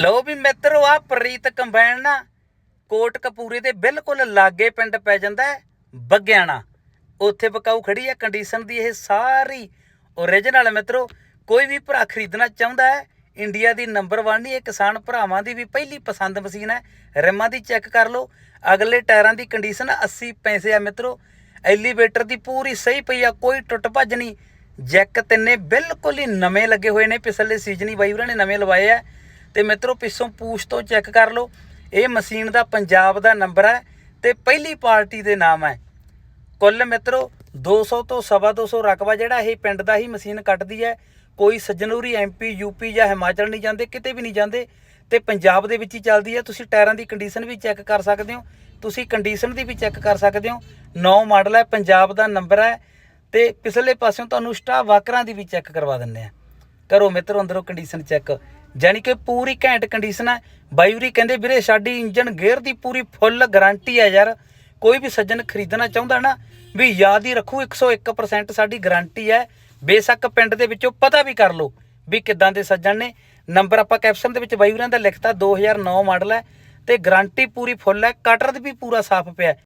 ਲਓ ਵੀ ਮਿੱਤਰੋ ਆ ਪ੍ਰੀਤ ਕੰਬਾਈਨ ਨਾ ਕੋਟ ਕਪੂਰੇ ਦੇ ਬਿਲਕੁਲ ਲਾਗੇ ਪਿੰਡ ਪੈ ਜਾਂਦਾ ਹੈ, ਬੱਗਿਆਣਾ। ਉੱਥੇ ਬਕਾਊ ਖੜੀ ਹੈ ਕੰਡੀਸ਼ਨ ਦੀ ਇਹ ਸਾਰੀ ਓਰੀਜਨਲ ਮਿੱਤਰੋ। ਕੋਈ ਵੀ ਭਰਾ ਖਰੀਦਣਾ ਚਾਹੁੰਦਾ ਹੈ ਇੰਡੀਆ ਦੀ ਨੰਬਰ 1 ਨਹੀਂ ਇਹ ਕਿਸਾਨ ਭਰਾਵਾਂ ਦੀ ਵੀ ਪਹਿਲੀ ਪਸੰਦ ਮਸ਼ੀਨ ਹੈ। ਰਿਮਾਂ ਦੀ ਚੈੱਕ ਕਰ ਲਓ। ਅਗਲੇ ਟਾਇਰਾਂ ਦੀ ਕੰਡੀਸ਼ਨ 80 ਪੈਸੇ ਆ ਮਿੱਤਰੋ। ਐਲੀਵੇਟਰ ਦੀ ਪੂਰੀ ਸਹੀ ਪਈ ਆ, ਕੋਈ ਟੁੱਟ ਭੱਜ ਨਹੀਂ। ਜੈਕ ਤਿੰਨੇ ਬਿਲਕੁਲ ਹੀ ਨਵੇਂ ਲੱਗੇ ਹੋਏ ਨੇ, ਪਿਛਲੇ ਸੀਜ਼ਨ ਹੀ ਬਾਈ ਉਹਨਾਂ ਨੇ ਨਵੇਂ ਲਵਾਏ ਆ। ਤੇ ਮਿੱਤਰੋ ਪਿੱਛੋਂ ਪੂਛ ਤੋਂ ਚੈੱਕ ਕਰ ਲਓ, ਇਹ ਮਸ਼ੀਨ ਦਾ ਪੰਜਾਬ ਦਾ ਨੰਬਰ ਹੈ ਤੇ ਪਹਿਲੀ ਪਾਰਟੀ ਦੇ ਨਾਮ ਹੈ। ਕੁੱਲ ਮਿੱਤਰੋ 200 ਤੋਂ ਸਵਾ 200 ਰਕਬਾ ਜਿਹੜਾ ਇਹ ਪਿੰਡ ਦਾ ਹੀ ਮਸ਼ੀਨ ਕੱਟਦੀ ਹੈ। ਕੋਈ ਸੱਜਨੂਰੀ ਐਮਪੀ ਯੂਪੀ ਜਾਂ ਹਿਮਾਚਲ ਨਹੀਂ ਜਾਂਦੇ, ਕਿਤੇ ਵੀ ਨਹੀਂ ਜਾਂਦੇ ਤੇ ਪੰਜਾਬ ਦੇ ਵਿੱਚ ਹੀ ਚੱਲਦੀ ਹੈ। ਤੁਸੀਂ ਟਾਇਰਾਂ ਦੀ ਕੰਡੀਸ਼ਨ ਵੀ ਚੈੱਕ ਕਰ ਸਕਦੇ ਹੋ। ਤੁਸੀਂ ਕੰਡੀਸ਼ਨ ਦੀ ਵੀ ਚੈੱਕ ਕਰ ਸਕਦੇ ਹੋ। ਨੌ ਮਾਡਲ ਹੈ, ਪੰਜਾਬ ਦਾ ਨੰਬਰ ਹੈ ਤੇ ਪਿਛਲੇ ਪਾਸਿਓਂ ਤੁਹਾਨੂੰ ਸਟਾ ਵਾਕਰਾਂ ਦੀ ਵੀ ਚੈੱਕ ਕਰਵਾ ਦਿੰਨੇ ਆ ਕਰੋ ਮਿੱਤਰੋ, ਅੰਦਰੋਂ ਕੰਡੀਸ਼ਨ ਚੈੱਕ ਜਾਨੀ ਕਿ ਪੂਰੀ ਘੈਂਟ ਕੰਡੀਸ਼ਨ ਹੈ ਬਾਈਵਰੀ ਕਹਿੰਦੇ, ਵੀਰੇ, ਸਾਡੀ ਇੰਜਨ ਗੇਅਰ ਦੀ ਪੂਰੀ ਫੁੱਲ ਗਾਰੰਟੀ ਹੈ ਯਾਰ। ਕੋਈ ਵੀ ਸੱਜਣ ਖਰੀਦਣਾ ਚਾਹੁੰਦਾ ਨਾ, ਵੀ ਯਾਦ ਹੀ ਰੱਖੋ 101% ਸਾਡੀ ਗਾਰੰਟੀ ਹੈ ਬੇਸ਼ੱਕ ਪਿੰਡ ਦੇ ਵਿੱਚੋਂ ਪਤਾ ਵੀ ਕਰ ਲਓ ਵੀ ਕਿੱਦਾਂ ਦੇ ਸੱਜਣ ਨੇ। ਨੰਬਰ ਆਪਾਂ ਕੈਪਸ਼ਨ ਦੇ ਵਿੱਚ ਬਾਈ ਦਾ ਲਿਖਤਾ 2009 ਮਾਡਲ ਹੈ ਤੇ ਗਾਰੰਟੀ ਪੂਰੀ ਫੁੱਲ ਹੈ ਕਟਰ ਵੀ ਪੂਰਾ ਸਾਫ਼ ਪਿਆ।